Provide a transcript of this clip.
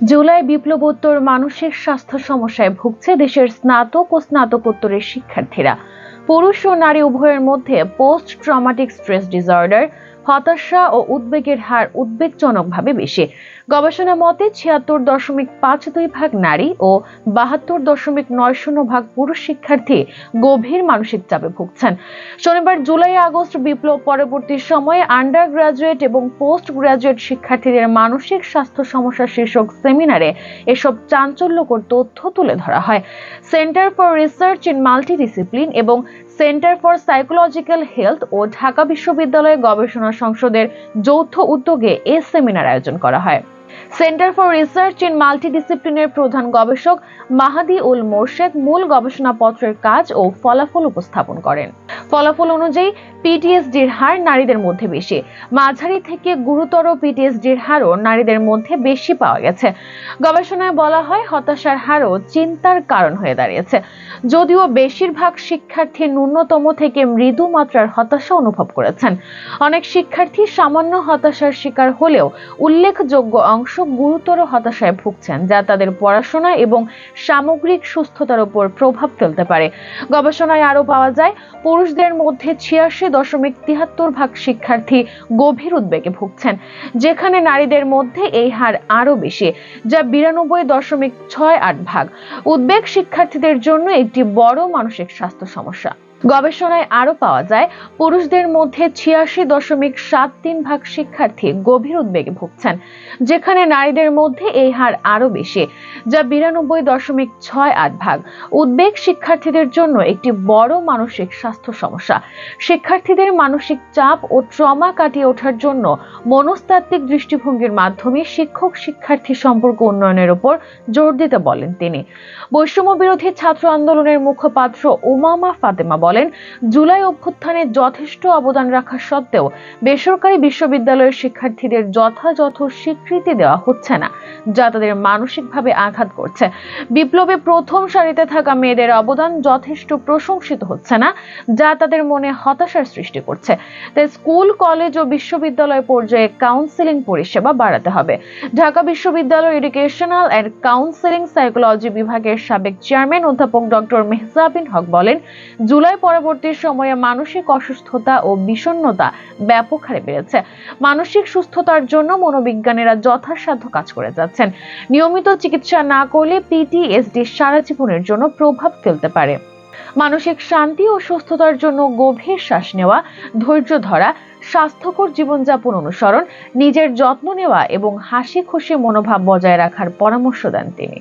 জুলাই বিপ্লবোত্তর মানুষের স্বাস্থ্য সমস্যায় ভুগছে দেশের স্নাতক ও স্নাতকোত্তরের শিক্ষার্থীরা। পুরুষ ও নারী উভয়ের মধ্যে পোস্ট ট্রমাটিক স্ট্রেস ডিসঅর্ডার হতাশা ও উদ্বেগের হার উদ্বেগজনকভাবে বেশি। গবেষণা মতে ছিয়াত্তর দশমিক পাঁচ দুই ভাগ নারী ও বাহাত্তর দশমিক নয় শূন্য ভাগ পুরুষ শিক্ষার্থী গভীর মানসিক চাপে ভুগছেন। শনিবার জুলাই আগস্ট বিপ্লব পরবর্তী সময়ে আন্ডার গ্রাজুয়েট এবং পোস্ট গ্রাজুয়েট শিক্ষার্থীদের মানসিক স্বাস্থ্য সমস্যা শীর্ষক সেমিনারে এসব চাঞ্চল্যকর তথ্য তুলে ধরা হয়। Centre for research in multidiscipline এবং সেন্টার ফর সাইকোলজিক্যাল হেলথ ও ঢাকা বিশ্ববিদ্যালয় গবেষণা সংসদের যৌথ উদ্যোগে এ সেমিনার আয়োজন করা হয়। সেন্টার ফর রিসার্চ ইন মাল্টিডিসিপ্লিনের প্রধান গবেষক মাহাদি উল মোর্শেদ মূল গবেষণাপত্রের কাজ ও ফলাফল উপস্থাপন করেন। ফলাফল অনুযায়ী পিটিএসডির হার নারীদের মধ্যে বেশি। মাঝারি থেকে গুরুতর পিটিএসডির হারও নারীদের মধ্যে বেশি পাওয়া গেছে। গবেষণায় বলা হয় হতাশার হারও চিন্তার কারণ হয়ে দাঁড়িয়েছে। যদিও বেশিরভাগ শিক্ষার্থী ন্যূনতম থেকে মৃদু মাত্রার হতাশা অনুভব করেছেন। অনেক শিক্ষার্থী সামান্য হতাশার শিকার হলেও উল্লেখযোগ্য অংশ গুরুতর হতাশায় ভুগছেন, যা তাদের পড়াশোনা এবং সামগ্রিক সুস্থতার উপর প্রভাব ফেলতে পারে। গবেষণায় আরও পাওয়া যায়, পুরুষদের মধ্যে ছিয়াশি দশমিক তিয়াত্তর ভাগ শিক্ষার্থী গভীর উদ্বেগে ভুগছেন। যেখানে নারীদের মধ্যে এই হার আরও বেশি, যা বিরানব্বই দশমিক ছয় আট ভাগ। উদ্বেগ শিক্ষার্থীদের জন্য একটি বড় মানসিক স্বাস্থ্য সমস্যা। গবেষণায় আরও পাওয়া যায়, পুরুষদের মধ্যে ছিয়াশি দশমিক সাত তিন ভাগ শিক্ষার্থী গভীর উদ্বেগে ভুগছেন, যেখানে নারীদের মধ্যে এই হার আরও বেশি, যা বিরানব্বই দশমিক ছয় আট ভাগ। উদ্বেগ শিক্ষার্থীদের জন্য একটি বড় মানসিক স্বাস্থ্য সমস্যা। শিক্ষার্থীদের মানসিক চাপ ও ট্রমা কাটিয়ে ওঠার জন্য মনস্তাত্ত্বিক দৃষ্টিভঙ্গির মাধ্যমে শিক্ষক শিক্ষার্থী সম্পর্ক উন্নয়নের উপর জোর দিতে বলেন তিনি। বৈষম্য বিরোধী ছাত্র আন্দোলনের মুখপাত্র উমামা ফাতেমা বলেন, জুলাই অভ্যুত্থানে যথেষ্ট অবদান রাখা সত্ত্বেও বেসরকারি বিশ্ববিদ্যালয়ের শিক্ষার্থীদের যথাযথ স্বীকৃতি দেওয়া হচ্ছে না। যা তাদের মানসিকভাবে আঘাত করছে। বিপ্লবে প্রথম সারিতে থাকা মেয়েদের অবদান যথেষ্ট প্রশংসিত হচ্ছে না, যা তাদের মনে হতাশার সৃষ্টি করছে। তাই স্কুল, কলেজ ও বিশ্ববিদ্যালয় পর্যায়ে কাউন্সিলিং পরিষেবা বাড়াতে হবে। ঢাকা বিশ্ববিদ্যালয় এডুকেশনাল অ্যান্ড কাউন্সিলিং সাইকোলজি বিভাগের সাবেক চেয়ারম্যান অধ্যাপক ডক্টর মেহজাবিন হক বলেন, জুলাই পরবর্তী সময়ে মানসিক অসুস্থতা ও বিষণ্ণতা ব্যাপক হারে বেড়েছে। মানসিক সুস্থতার জন্য মনোবিজ্ঞানীরা যথাসাধ্য কাজ করে যাচ্ছেন নিয়মিত চিকিৎসা না করলে পিটিএসডি সারা জীবনের জন্য প্রভাব ফেলতে পারে। মানসিক শান্তি ও সুস্থতার জন্য গভীর শ্বাস নেওয়া, ধৈর্য ধরা, স্বাস্থ্যকর জীবনযাপন অনুসরণ, নিজের যত্ন নেওয়া এবং হাসি খুশি মনোভাব বজায় রাখার পরামর্শ দেন তিনি।